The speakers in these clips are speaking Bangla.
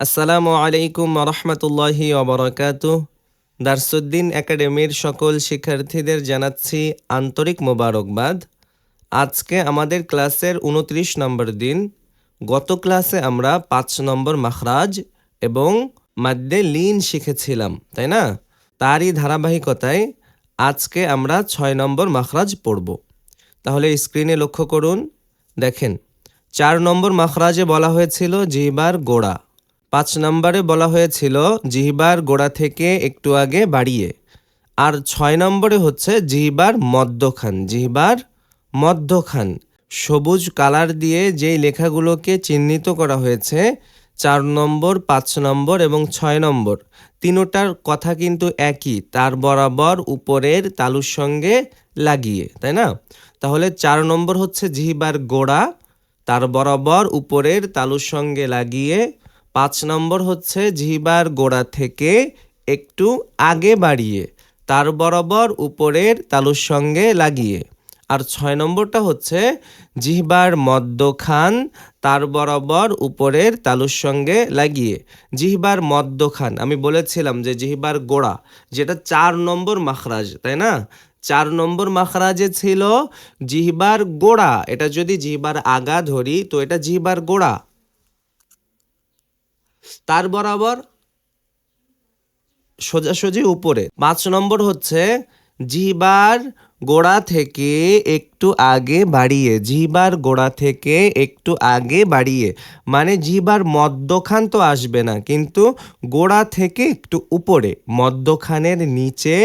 আসসালামু আলাইকুম রহমতুল্লাহি অবরকাত দারসুদ্দিন একাডেমির সকল শিক্ষার্থীদের জানাচ্ছি আন্তরিক মোবারকবাদ। আজকে আমাদের ক্লাসের উনত্রিশ নম্বর দিন। গত ক্লাসে আমরা পাঁচ নম্বর মাখরাজ এবং মাদ্যে লিন শিখেছিলাম, তাই না? তারই ধারাবাহিকতায় আজকে আমরা ছয় নম্বর মাখরাজ পড়ব। তাহলে স্ক্রিনে লক্ষ্য করুন, দেখেন, চার নম্বর মাখরাজে বলা হয়েছিল জিহবার গোড়া। পাঁচ নম্বরে বলা হয়েছিল, জিহবার গোড়া থেকে একটু আগে বাড়িয়ে। আর ছয় নম্বরে হচ্ছে, জিহবার মদ্যখান জিহবার মদ্যখান। সবুজ কালার দিয়ে যেই লেখাগুলোকে চিহ্নিত করা হয়েছে, চার নম্বর, পাঁচ নম্বর এবং ছয় নম্বর, তিনোটার কথা কিন্তু একই, তার বরাবর উপরের তালুর সঙ্গে লাগিয়ে, তাই না? তাহলে চার নম্বর হচ্ছে, জিহিবার গোড়া, তার বরাবর উপরের তালুর সঙ্গে লাগিয়ে পাঁচ নম্বর হচ্ছে জিহিবার গোড়া থেকে একটু আগে বাড়িয়ে, তার বরাবর উপরের তালুর সঙ্গে লাগিয়ে। আর ছয় নম্বরটা হচ্ছে জিহবার মদ্যখান, তার বরাবর উপরের তালুর সঙ্গে লাগিয়ে। জিহবার মদ্যখান, আমি বলেছিলাম যে জিহবার গোড়া, যেটা চার নম্বর মাখরাজ, তাই না? চার নম্বর মাখরাজে ছিল জিহবার গোড়া, এটা যদি জিহবার আগা ধরি, তো এটা জিহবার গোড়া। তার বরাবর সোজাসুজি উপরে। পাঁচ নম্বর হচ্ছে জিহবার গোড়া থেকে একটু আগে বাড়িয়ে জিহবার গোড়া থেকে একটু আগে বাড়িয়ে। মানে জিহবার মদ্যখান তো আসবে না, কিন্তু গোড়া থেকে একটু উপরে মদ্যখানের নিচে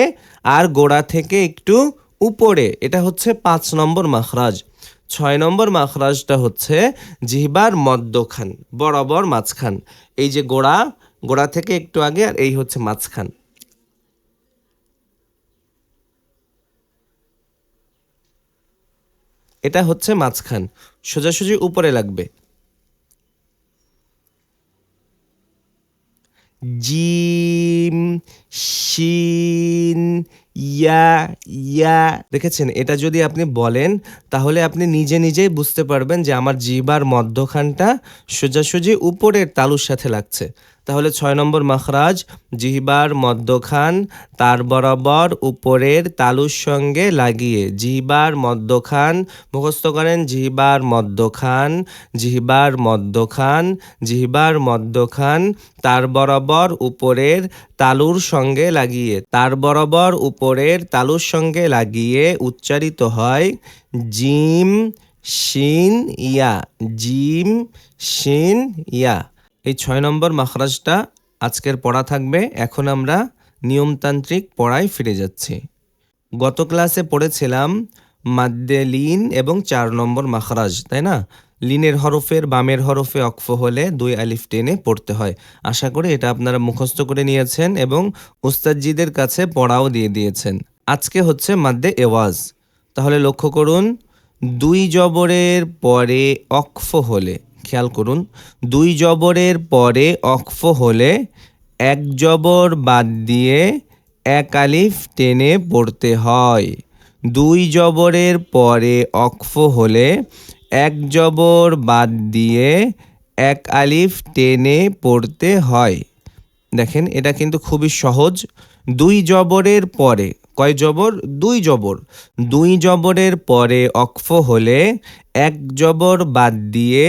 আর গোড়া থেকে একটু উপরে। এটা হচ্ছে পাঁচ নম্বর মাখরাজ। ছয় নম্বর মাখরাজটা হচ্ছে জিহবার মদ্যখান বরাবর মাঝখান। এই যে গোড়া গোড়া থেকে একটু আগে, আর এই হচ্ছে মাঝখান। এটা হচ্ছে মাঝখান, সোজাসুজি উপরে লাগবে। জিম শিন ইয়া ইয়া। দেখেছেন, এটা যদি আপনি বলেন, তাহলে আপনি নিজে নিজেই বুঝতে পারবেন যে আমার জিবার মধ্যখানটা সোজাসুজি উপরের তালুর সাথে লাগছে। তাহলে ছয় নম্বর মাখরাজ, জিহবার মধ্যখান তার বরাবর উপরের তালুর সঙ্গে লাগিয়ে জিহবার মধ্যখান মুখস্থ করেন জিহবার মধ্যখান জিহবার মধ্যখান জিহবার মধ্যখান তার বরাবর উপরের তালুর সঙ্গে লাগিয়ে, তার বরাবর উপরের তালুর সঙ্গে লাগিয়ে উচ্চারিত হয় জিম, শিন, ইয়া, জিম, শিন, ইয়া। এই ছয় নম্বর মাখরাজটা আজকের পড়া থাকবে। এখন আমরা নিয়মতান্ত্রিক পড়ায় ফিরে যাচ্ছি। গত ক্লাসে পড়েছিলাম মাদ্দে লিন এবং চার নম্বর মাখরাজ, তাই না? লিনের হরফের বামের হরফে অক্ফ হলে দুই আলিফ টেনে পড়তে হয়। আশা করি এটা আপনারা মুখস্থ করে নিয়েছেন এবং উস্তাদজিদের কাছে পড়াও দিয়ে দিয়েছেন। আজকে হচ্ছে মাদ্দে এওয়াজ। তাহলে লক্ষ্য করুন, দুই জবরের পরে অক্ফ হলে খেয়াল করুন, দুই জবরের পরে অক্ফ হলে এক জবর বাদ দিয়ে এক আলিফ টেনে পড়তে হয়। দুই জবরের পরে অক্ফ হলে এক জবর বাদ দিয়ে এক আলিফ টেনে পড়তে হয়। দেখেন, এটা কিন্তু খুবই সহজ। দুই জবরের পরে, কয় জবর? দুই জবর। দুই জবরের পরে অক্ফ হলে এক জবর বাদ দিয়ে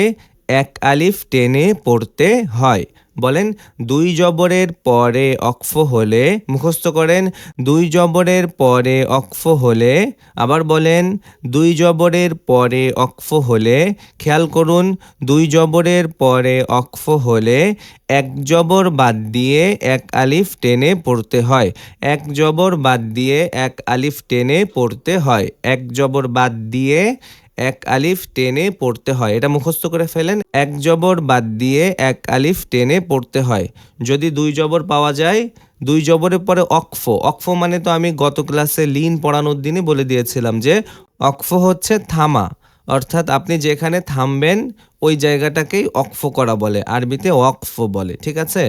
এক আলিফ টেনে পড়তে হয়। বলেন, দুই জবরের পরে অক্ফ হলে, মুখস্থ করেন, দুই জবরের পরে অক্ফ হলে, আবার বলেন, দুই জবরের পরে অক্ফ হলে, খেয়াল করুন, দুই জবরের পরে অক্ফ হলে এক জবর বাদ দিয়ে এক আলিফ টেনে পড়তে হয়। এক জবর বাদ দিয়ে এক আলিফ টেনে পড়তে হয়। এক জবর বাদ দিয়ে এক আলিফ টেনে পড়তে হয়। এটা মুখস্থ করে ফেলেন, এক জবর বাদ দিয়ে এক আলিফ টেনে পড়তে হয়। যদি দুই জবর পাওয়া যায়, দুই জবরের পরে অক্ফ। অক্ফ মানে তো আমি গত ক্লাসে লিন পড়ানোর দিনই বলে দিয়েছিলাম যে, অক্ফ হচ্ছে থামা। অর্থাৎ আপনি যেখানে থামবেন, ওই জায়গাটাকেই অক্ফ করা বলে, আরবিতে অক্ফ বলে। ঠিক আছে?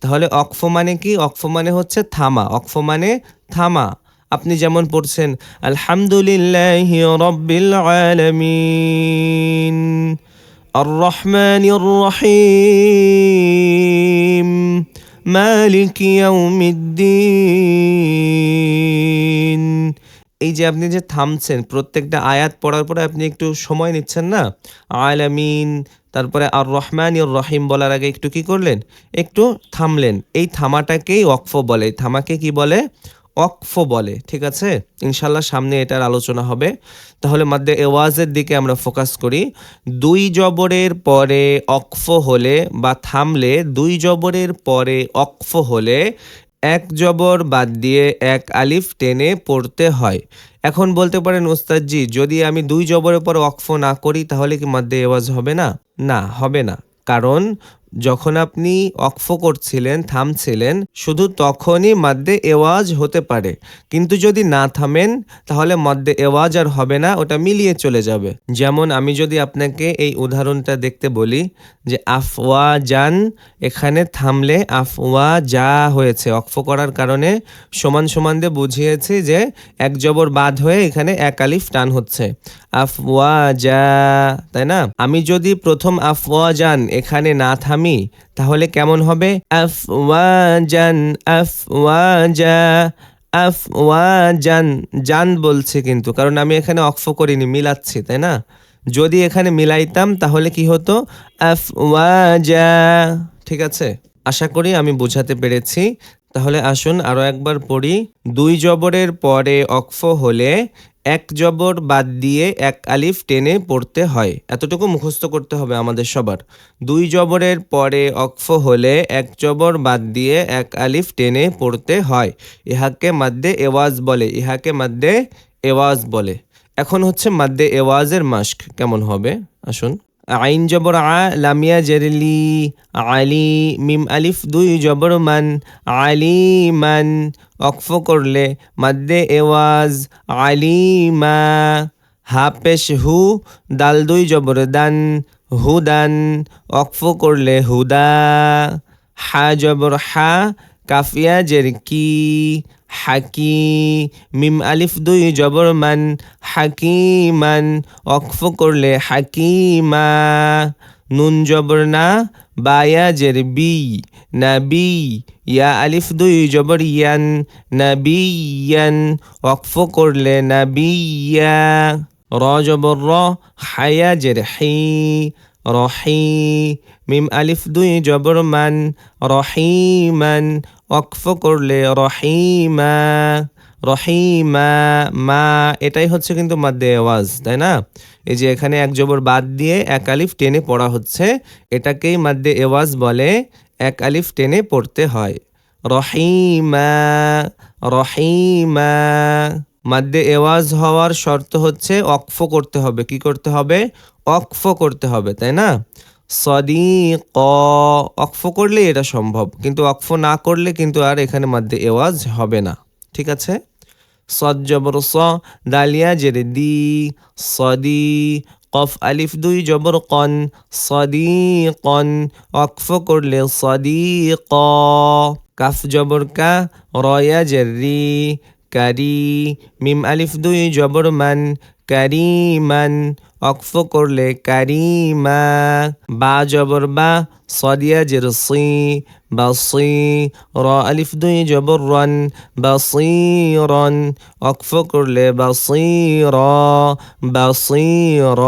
তাহলে অক্ফ মানে কি? অক্ফ মানে হচ্ছে থামা। অক্ফ মানে থামা। আপনি যেমন পড়ছেন, আলহামদুলিল্লাহ রব্বিল আলামিন আর রহমানির রহিম, মালিক ইয়াউমিদ্দিন। এই যে আপনি যে থামছেন, প্রত্যেকটা আয়াত পড়ার পরে আপনি একটু সময় নিচ্ছেন না? আলামিন তারপরে আর রহমান রহিম বলার আগে একটু কি করলেন? একটু থামলেন। এই থামাটাকেই অক্ফ বলে। থামাকে কি বলে? অক্ফ বলে, ঠিক আছে? ইনশাল্লাহ সামনে এটার আলোচনা হবে। তাহলে মাদ্দে এওয়াজের দিকে আমরা ফোকাস করি। দুই জবরের পরে অক্ফ হলে বা থামলে, দুই জবরের পরে অক্ফ হলে এক জবর বাদ দিয়ে এক আলিফ টেনে পড়তে হয়। এখন বলতে পারেন, ওস্তাদজি, যদি আমি দুই জবরের পর অক্ফ না করি, তাহলে কি মাদ্দে এওয়াজ হবে না? না, হবে না। কারণ যখন আপনি অক্ফ করছিলেন, থামছিলেন, শুধু তখনই মাদ্দে এওয়াজ হতে পারে। কিন্তু যদি না থামেন, তাহলে মদ্দে এওয়াজ আর হবে না, ওটা মিলিয়ে চলে যাবে। যেমন আমি যদি আপনাকে এই উদাহরণটা দেখতে বলি, যে আফওয়া জান এখানে থামলে আফওয়া যা হয়েছে। অক্ফ করার কারণে সমান সমান দিয়ে বুঝিয়েছি যে এক জবর বাদ হয়ে এখানে এক আলিফ টান হচ্ছে। আফওয়া যা তাই না? আমি যদি প্রথম আফওয়া জান এখানে না থামি তাহলে কেমন হবে? আফওয়া জান আফওয়া যা আফওয়া জান জান বলছে কিন্তু, কারণ আমি এখানে অক্ফ করিনি, মিলাচ্ছি, তাই না? যদি এখানে মিলাইতাম, তাহলে কি হতো? আফওয়াজা। ঠিক আছে, আশা করি আমি বোঝাতে পেরেছি। তাহলে আসুন আরও একবার পড়ি। দুই জবরের পরে অক্ফ হলে এক জবর বাদ দিয়ে এক আলিফ টেনে পড়তে হয়। এতটুকু মুখস্থ করতে হবে আমাদের সবার। দুই জবরের পরে অক্ফ হলে এক জবর বাদ দিয়ে এক আলিফ টেনে পড়তে হয়। ইহাকে মাদ্দে এওয়াজ বলে। ইহাকে মাদ্দে এওয়াজ বলে। এখন হচ্ছে মাদ্দে এওয়াজের মাস্ক। কেমন হবে? আসুন। আইন জবর আ লামিয়া জেরলি, আলি, মিম আলিফ, দুই জবর মান, আলি মান, অক্ফ করলে, মাদ্দে এওয়াজ আলিমা হা পেশ হু, দাল দুই জবর দান হুদান অক্ফ করলে হুদা, হা জবর হা, কাফিয়া জের কি হাকি মিম আলিফ দুই জবর মান, হাকিমান অক্ফ করলে হাকিমা। নুন জবর না, বায়া জের বি, নাবি। ইয়া আলিফ দুই জবর ইয়ান, নাবিয়ান অক্ফ করলে নাবিয়া। র জবর র, হায়া জের হি রহি মিম আলিফ দুই জবর মান, রহিমান অক্ফ করলে রহিমা রহিমা, মা, এটাই হচ্ছে কিন্তু মাদ্দে আওয়াজ তাই না? এই যে এখানে এক জবর বাদ দিয়ে এক আলিফ টেনে পড়া হচ্ছে, এটাকেই মাদ্দে এওয়াজ বলে, এক আলিফ টেনে পড়তে হয়। রহিমা রহিমা, মাদ্দে এওয়াজ হওয়ার শর্ত হচ্ছে অক্ফ করতে হবে, কি করতে হবে? অক্ফ করতে হবে, তাই না? সদি ক অক্ফ করলে এটা সম্ভব, কিন্তু অক্ফ না করলে কিন্তু আর এখানে মাদ্দে এওয়াজ হবে না, ঠিক আছে? সদ জবর স দালিয়া জেরে দি সদি কফ আলিফ দুই জবর কন সদি কন অক্ফ করলে সদি ক কাফ জবর কা, রয়া জেরি কারি, মিম আলিফ দুই জবর মান, কারিমান অক্ফ করলে কারিমা। বা জবর বা সদিয়া জের সি বাসি র আলিফ দুই জবর রন বাসিরন অক্ফ করলে বাসির বাসির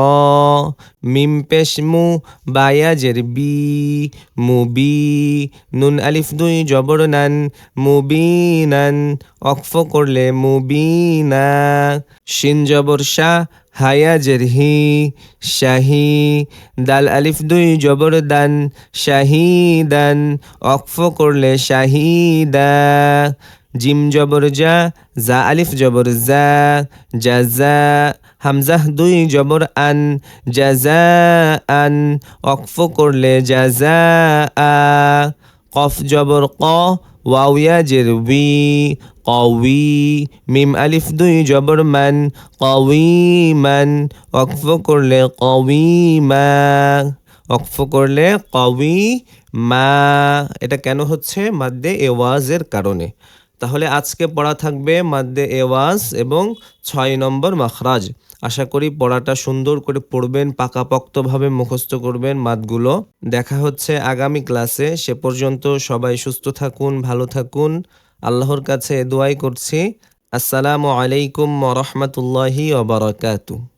মিম পেশ মু বায়া জের বি মুবি নুন আলিফ দুই জবর নান মুবিনান অক্ফ করলে মুবিনা শিন জবর শাহ, হায়া জেরহি শাহি, দাল আলিফ দুই জবর দান শাহিদান অক্ফ করলে শাহিদা। জিম জবর যা জা আলিফ জবর জা, জাজা। হামজাহ দুই জবর আন জাজা আন অক্ফ করলে জাজা আ কফ জবর ক ওয়াউয়া জের উই কউই মিম আলিফ দুই জবর মান কউইমান অক্ফ করলে কউইমা অক্ফ করলে কউই মা, এটা কেন হচ্ছে? মাদ্দে এওয়াজের কারণে। তাহলে আজকে পড়া থাকবে মাদ্দে এওয়াজ এবং ছয় নম্বর মাখরাজ। আশা করি পড়াটা সুন্দর করে পড়বেন, পাকাপোক্তভাবে মুখস্থ করবেন মাদগুলো। দেখা হচ্ছে আগামী ক্লাসে। সে পর্যন্ত সবাই সুস্থ থাকুন, ভালো থাকুন। আল্লাহর কাছে দোয়াই করছি। আসসালামু আলাইকুম রহমতুল্লাহি ওবরাকাতু